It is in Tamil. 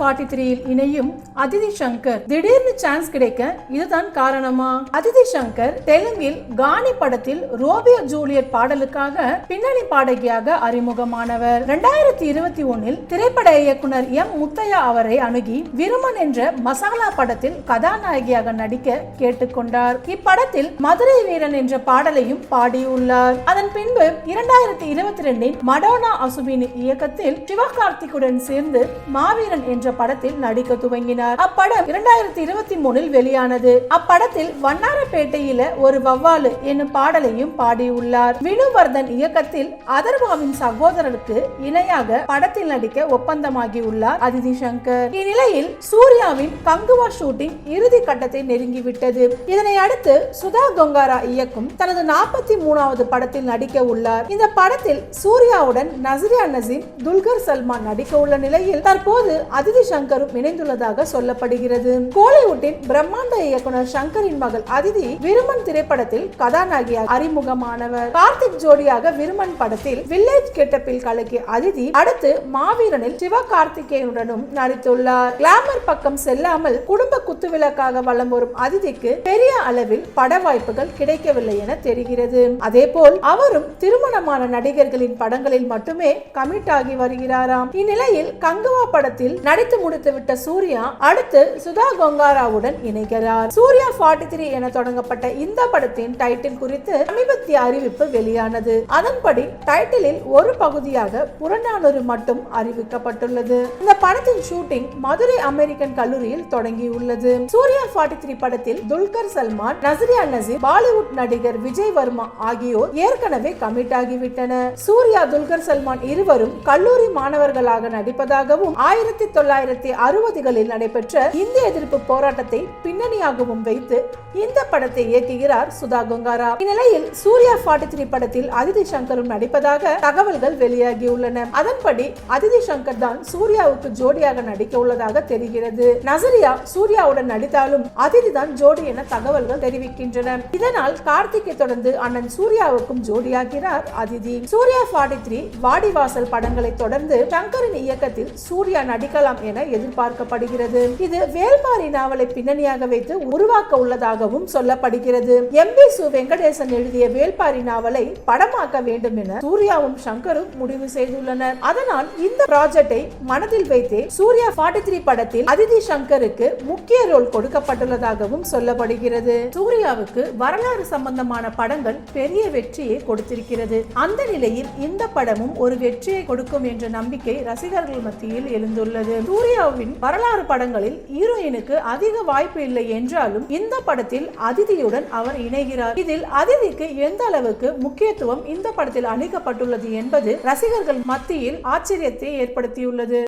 ஃபார்ட்டி த்ரீயில் இணையும் அதிதி சங்கர். திடீர்னு சான்ஸ் கிடைக்க இதுதான் காரணமா? அதிதி சங்கர் தெலுங்கில் கானி படத்தில் ரோபியோ ஜூலியட் பாடலுக்காக பின்னணி பாடகியாக அறிமுகமானவர். இரண்டாயிரத்தி இருபத்தி ஒன்னில் திரைப்பட இயக்குனர் எம் முத்தையா அவரை அணுகி விருமன் என்ற மசாலா படத்தில் கதாநாயகியாக நடிக்க கேட்டுக்கொண்டார். இப்படத்தில் மதுரை வீரன் என்ற பாடலையும் பாடியுள்ளார். அதன் பின்பு இரண்டாயிரத்தி இருபத்தி ரெண்டின் மடோனா அசுபின் இயக்கத்தில் சிவகார்த்திக்குடன் சேர்ந்து மாவீரன் என்ற என்ற படத்தில் நடிக்க துவங்கினார். அப்படம் இரண்டாயிரத்தி இருபத்தி மூணில் வெளியானது. அப்படத்தில் வண்ணாரப்பேட்டையில ஒரு வவ்வாலு என்னும் பாடலையும் பாடியுள்ளார். வினுவர்தன் இயக்கத்தில் அதர்வாவின் சகோதரருக்கு இணையாக படத்தில் நடிக்க ஒப்பந்தமாகி உள்ளார் அதிதி சங்கர். இந்நிலையில் சூர்யாவின் கங்குவா ஷூட்டிங் இறுதி கட்டத்தை நெருங்கிவிட்டது. இதனை அடுத்து சுதா கொங்காரா இயக்கும் தனது நாற்பத்தி மூணாவது படத்தில் நடிக்க உள்ளார். இந்த படத்தில் சூர்யாவுடன் நஸ்ரியா நசீம் துல்கர் சல்மான் நடிக்க உள்ள நிலையில் தற்போது அதிதி சங்கரும் இணைந்துள்ளதாக சொல்லப்படுகிறது. கோலிவுட்டின் பிரம்மாண்ட இயக்குனர் சங்கரின் மகள் அதிதி விருமன் திரைப்படத்தில் கதாநாயகியாக அறிமுகமானவர். கார்த்திக் ஜோடியாக விருமன் படத்தில் வில்லேஜ் கெட்டப்பில் கலக்கிய அதிதி அடுத்து மாவீரனில் சிவகார்த்திகேயனுடனும் நடித்துள்ளார். கிளாமர் பக்கம் செல்லாமல் குடும்ப குத்துவிளக்காக வலம் வரும் அதிதிக்கு பெரிய அளவில் பட வாய்ப்புகள் கிடைக்கவில்லை என தெரிகிறது. அதேபோல் அவரும் திருமணமான நடிகர்களின் படங்களில் மட்டுமே கமிட் ஆகி வருகிறாராம். இந்நிலையில் கங்குவா படத்தில் நடித்த முடித்துவிட்ட சூர்யா அடுத்து சுதா கொங்காராவுடன் இணைகிறார். சூர்யா 43 த்ரீ என தொடங்கப்பட்ட இந்த படத்தின் டைட்டில் குறித்து சமீபத்திய அறிவிப்பு வெளியானது. அதன்படி டைட்டிலில் ஒரு பகுதியாக புறநானூறு மட்டும் அறிவிக்கப்பட்டுள்ளது. இந்த படத்தின் ஷூட்டிங் மதுரை அமெரிக்கன் கல்லூரியில் தொடங்கியுள்ளது. சூர்யா 43 த்ரீ படத்தில் துல்கர் சல்மான் நசரியா நசீர் பாலிவுட் நடிகர் விஜய் வர்மா ஆகியோர் ஏற்கனவே கமிட் ஆகிவிட்டனர். சூர்யா துல்கர் சல்மான் இருவரும் கல்லூரி மாணவர்களாக நடிப்பதாகவும் ஆயிரத்தி தொள்ளாயிரத்தி தொள்ளாயிரத்தி அறுபதுகளில் நடைபெற்ற இந்திய எதிர்ப்பு போராட்டத்தை பின்னணியாகவும் வைத்து இந்த படத்தை இயக்குகிறார் சுதா கொங்காரா. இந்நிலையில் சூர்யா 43 த்ரீ படத்தில் அதிதி சங்கரும் நடிப்பதாக தகவல்கள் வெளியாகியுள்ளன. அதன்படி அதிதி சங்கர் தான் சூர்யாவுக்கு ஜோடியாக நடிக்க உள்ளதாக தெரிகிறது. நசரியா சூர்யாவுடன் நடித்தாலும் அதிதி தான் ஜோடி என தகவல்கள் தெரிவிக்கின்றன. இதனால் கார்த்திகை தொடர்ந்து அண்ணன் சூர்யாவுக்கும் ஜோடியாகிறார் அதிதி. சூர்யா 43 த்ரீ வாடிவாசல் படங்களை தொடர்ந்து சங்கரின் இயக்கத்தில் சூர்யா நடிக்கலாம் என எதிர்பார்க்கப்படுகிறது. இது வேல்பாரி நாவலை பின்னணியாக வைத்து உருவாக்க உள்ளதாகவும் சொல்லப்படுகிறது. எம் பி சு வெங்கடேசன் எழுதிய வேல்பாரி நாவலை படமாக்க வேண்டும் என சூர்யாவும் சங்கரும் முடிவு செய்துள்ளனர். அதனால் இந்த ப்ராஜெக்டை மனதில் வைத்தே சூர்யா 43 த்ரீ படத்தில் அதிதி சங்கருக்கு முக்கிய ரோல் கொடுக்கப்பட்டுள்ளதாகவும் சொல்லப்படுகிறது. சூர்யாவுக்கு வரலாறு சம்பந்தமான படங்கள் பெரிய வெற்றியை கொடுத்திருக்கிறது. அந்த நிலையில் இந்த படமும் ஒரு வெற்றியை கொடுக்கும் என்ற நம்பிக்கை ரசிகர்கள் மத்தியில் எழுந்துள்ளது. சூர்யாவின் வரலாறு படங்களில் ஹீரோயினுக்கு அதிக வாய்ப்பு இல்லை என்றாலும் இந்த படத்தில் அதிதியுடன் அவர் இணைகிறார். இதில் அதிதிக்கு எந்த அளவுக்கு முக்கியத்துவம் இந்த படத்தில் அளிக்கப்பட்டுள்ளது என்பது ரசிகர்கள் மத்தியில் ஆச்சரியத்தை ஏற்படுத்தியுள்ளது.